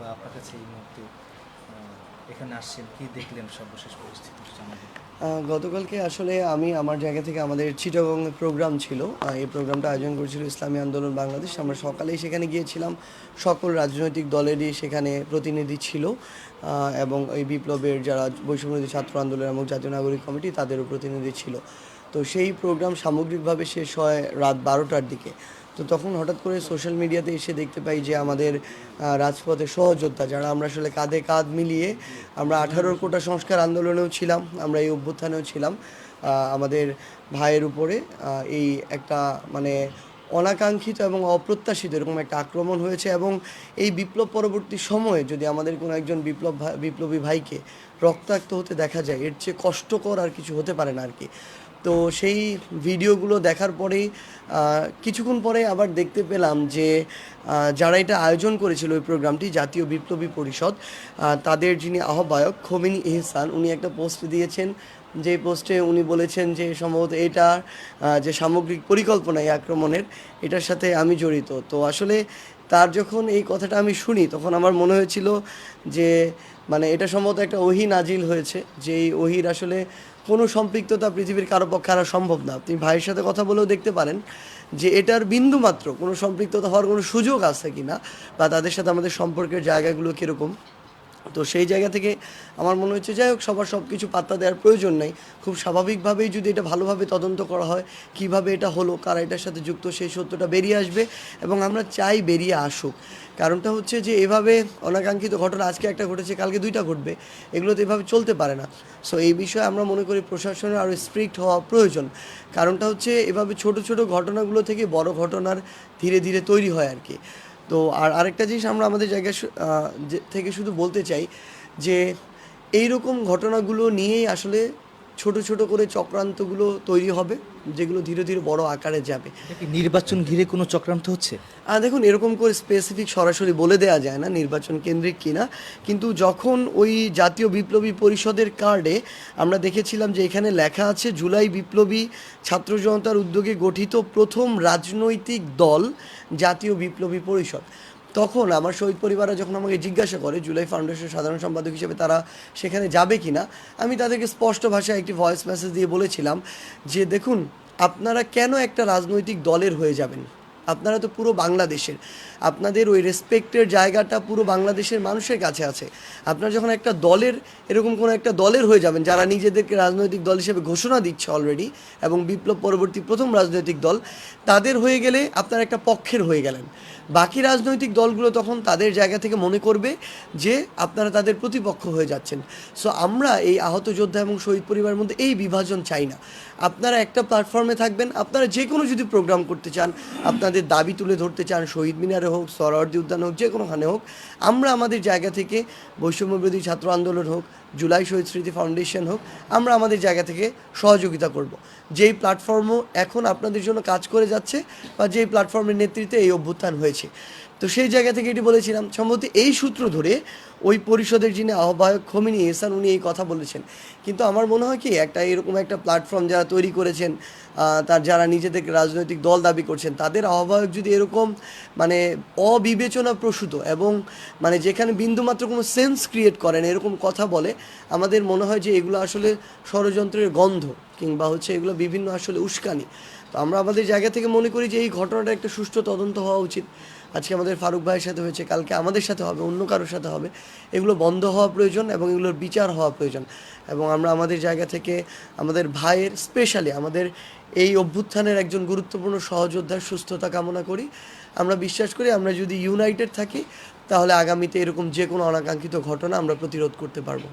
বা আপনার কাছে এই মুহূর্তে এখানে আসছেন, কি দেখলেন সর্বশেষ পরিস্থিতি গতকালকে আসলে আমি আমার জায়গা থেকে আমাদের চিটাগং প্রোগ্রাম ছিল। এই প্রোগ্রামটা আয়োজন করেছিল ইসলামী আন্দোলন বাংলাদেশ। আমরা সকালেই সেখানে গিয়েছিলাম। সকল রাজনৈতিক দলেরই সেখানে প্রতিনিধি ছিল। এবং এই বিপ্লবের যারা বৈষম্যবিরোধী ছাত্র আন্দোলন এবং জাতীয় নাগরিক কমিটি, তাদেরও প্রতিনিধি ছিল। তো সেই প্রোগ্রাম সামগ্রিকভাবে শেষ হয় রাত বারোটার দিকে। তো তখন হঠাৎ করে সোশ্যাল মিডিয়াতে এসে দেখতে পাই যে আমাদের আহ, রাজপথের সহযোদ্ধা যারা আমরা আসলে কাঁধে কাঁধ মিলিয়ে আমরা আঠারোর কোটা সংস্কার আন্দোলনেও ছিলাম আমরা এই অভ্যুত্থানেও ছিলাম। আমাদের ভাইয়ের উপরে এই একটা মানে অনাকাঙ্ক্ষিত এবং অপ্রত্যাশিত এরকম একটা আক্রমণ হয়েছে এবং এই বিপ্লব পরবর্তী সময়ে যদি আমাদের কোনো একজন বিপ্লব বিপ্লবী ভাইকে রক্তাক্ত হতে দেখা যায় এর চেয়ে কষ্টকর আর কিছু হতে পারে না আর কি তো সেই ভিডিওগুলো দেখার পরেই কিছুক্ষণ পরে আবার দেখতে পেলাম যে যারা এটা আয়োজন করেছিল ওই প্রোগ্রামটি, জাতীয় বিপ্লবী পরিষদ তাদের যিনি আহ্বায়ক খমিনী ইহসান উনি একটা পোস্ট দিয়েছেন। যে পোস্টে উনি বলেছেন যে, সম্ভবত এটা যে সামগ্রিক পরিকল্পনা এই আক্রমণের, এটার সাথে আমি জড়িত। তো আসলে তার যখন এই কথাটা আমি শুনি, তখন আমার মনে হয়েছিল যে মানে এটা সম্ভবত একটা ওহি নাজিল হয়েছে যে এই ওহির আসলে কোনো সম্পৃক্ততা পৃথিবীর কারও পক্ষে আনা সম্ভব না। আপনি ভাইয়ের সাথে কথা বলেও দেখতে পারেন যে এটার বিন্দু মাত্র কোনো সম্পৃক্ততা হওয়ার কোনো সুযোগ আছে কিনা বা তাদের সাথে আমাদের সম্পর্কের জায়গাগুলো কীরকম। তো সেই জায়গা থেকে আমার মনে হচ্ছে, যাই হোক, সবার সব কিছু পাত্তা দেওয়ার প্রয়োজন নেই। খুব স্বাভাবিকভাবেই যদি এটা ভালোভাবে তদন্ত করা হয়, কীভাবে এটা হলো, কারা এটার সাথে যুক্ত, সেই সত্যটা বেরিয়ে আসবে এবং আমরা চাই বেরিয়ে আসুক। কারণটা হচ্ছে যে, এভাবে অনাকাঙ্ক্ষিত ঘটনা, আজকে একটা ঘটেছে, কালকে দুইটা ঘটবে, এগুলো তো এভাবে চলতে পারে না। সো এই বিষয়ে আমরা মনে করি প্রশাসনের আরও স্ট্রিক্ট হওয়া প্রয়োজন। কারণটা হচ্ছে, এভাবে ছোট ছোট ঘটনাগুলো থেকে বড় ঘটনার ধীরে ধীরে তৈরি হয় আর কি। তো আর আরেকটা জিনিস আমরা আমাদের যে- থেকে শুধু বলতে চাই যে এই রকম ঘটনাগুলো নিয়েই আসলে ছোট ছোট করে চক্রান্তগুলো তৈরি হবে যেগুলো ধীরে ধীরে বড় আকারে যাবে। নির্বাচন ঘিরে কোনো চক্রান্ত হচ্ছে? আর দেখুন এরকম করে স্পেসিফিক সরাসরি বলে দেওয়া যায় না নির্বাচন কেন্দ্রিক কিনা। কিন্তু যখন ওই জাতীয় বিপ্লবী পরিষদের কার্ডে আমরা দেখেছিলাম যে এখানে লেখা আছে জুলাই বিপ্লবী ছাত্র জনতার উদ্যোগে গঠিত প্রথম রাজনৈতিক দল জাতীয় বিপ্লবী পরিষদ। তখন আমার শহীদ পরিবাররা যখন আমাকে জিজ্ঞাসা করে, জুলাই ফাউন্ডেশনের সাধারণ সম্পাদক হিসেবে তারা সেখানে যাবে কি না আমি তাদেরকে স্পষ্ট ভাষায় একটি ভয়েস মেসেজ দিয়ে বলেছিলাম যে, দেখুন, আপনারা কেন একটা রাজনৈতিক দলের হয়ে যাবেন? আপনারা তো পুরো বাংলাদেশের। আপনাদের ওই রেসপেক্টের জায়গাটা পুরো বাংলাদেশের মানুষের কাছে আছে। আপনারা যখন একটা দলের, এরকম কোনো একটা দলের হয়ে যাবেন, যারা নিজেদেরকে রাজনৈতিক দল হিসেবে ঘোষণা দিচ্ছে অলরেডি এবং বিপ্লব পরবর্তী প্রথম রাজনৈতিক দল, তাদের হয়ে গেলে আপনারা একটা পক্ষের হয়ে গেলেন। বাকি রাজনৈতিক দলগুলো তখন তাদের জায়গা থেকে মনে করবে যে আপনারা তাদের প্রতিপক্ষ হয়ে যাচ্ছেন। সো আমরা এই আহত যোদ্ধা এবং শহীদ পরিবারের মধ্যে এই বিভাজন চাই না। আপনারা একটা প্ল্যাটফর্মে থাকবেন, আপনারা যে কোনো যদি প্রোগ্রাম করতে চান, আপনাদের দাবি তুলে ধরতে চান শহীদ মিনারে হোক, সরওয়ার্দী উদ্যান হোক, যে কোনোখানে হোক, আমরা আমাদের জায়গা থেকে বৈষম্যবিরোধী ছাত্র আন্দোলন হোক জুলাই শহীদ স্মৃতি ফাউন্ডেশন হোক, আমরা আমাদের জায়গা থেকে সহযোগিতা করব। যেই প্ল্যাটফর্মও এখন আপনাদের জন্য কাজ করে যাচ্ছে বা যেই প্ল্যাটফর্মের নেতৃত্বে এই অভ্যুত্থান হয়েছে। তো সেই জায়গা থেকে এটি বলেছিলাম, সম্ভবত এই সূত্র ধরে ওই পরিষদের যিনি আহ্বায়ক খমিনী এহসান, উনি এই কথা বলেছেন। কিন্তু আমার মনে হয় কি, একটা এরকম একটা প্ল্যাটফর্ম যারা তৈরি করেছেন তার যারা নিজেদেরকে রাজনৈতিক দল দাবি করছেন, তাদের আহ্বায়ক যদি এরকম মানে অবিবেচনা প্রসূত এবং মানে যেখানে বিন্দুমাত্র কোনো সেন্স ক্রিয়েট করেন, এরকম কথা বলে আমাদের মনে হয় যে এগুলো আসলে ষড়যন্ত্রের গন্ধ কিংবা হচ্ছে এগুলো বিভিন্ন আসলে উস্কানি। তো আমরা আমাদের জায়গা থেকে মনে করি যে এই ঘটনাটা একটা সুষ্ঠু তদন্ত হওয়া উচিত। আজকে আমাদের ফারুক ভাইয়ের সাথে হয়েছে, কালকে আমাদের সাথে হবে, অন্য কারোর সাথে হবে। এগুলো বন্ধ হওয়া প্রয়োজন এবং এগুলোর বিচার হওয়া প্রয়োজন এবং আমরা আমাদের জায়গা থেকে আমাদের ভাইয়ের স্পেশালি আমাদের এই অভ্যুত্থানের একজন গুরুত্বপূর্ণ সহযোদ্ধার সুস্থতা কামনা করি। আমরা বিশ্বাস করি আমরা যদি ইউনাইটেড থাকি, তাহলে আগামীতে এরকম যে কোনো অনাকাঙ্ক্ষিত ঘটনা আমরা প্রতিরোধ করতে পারব।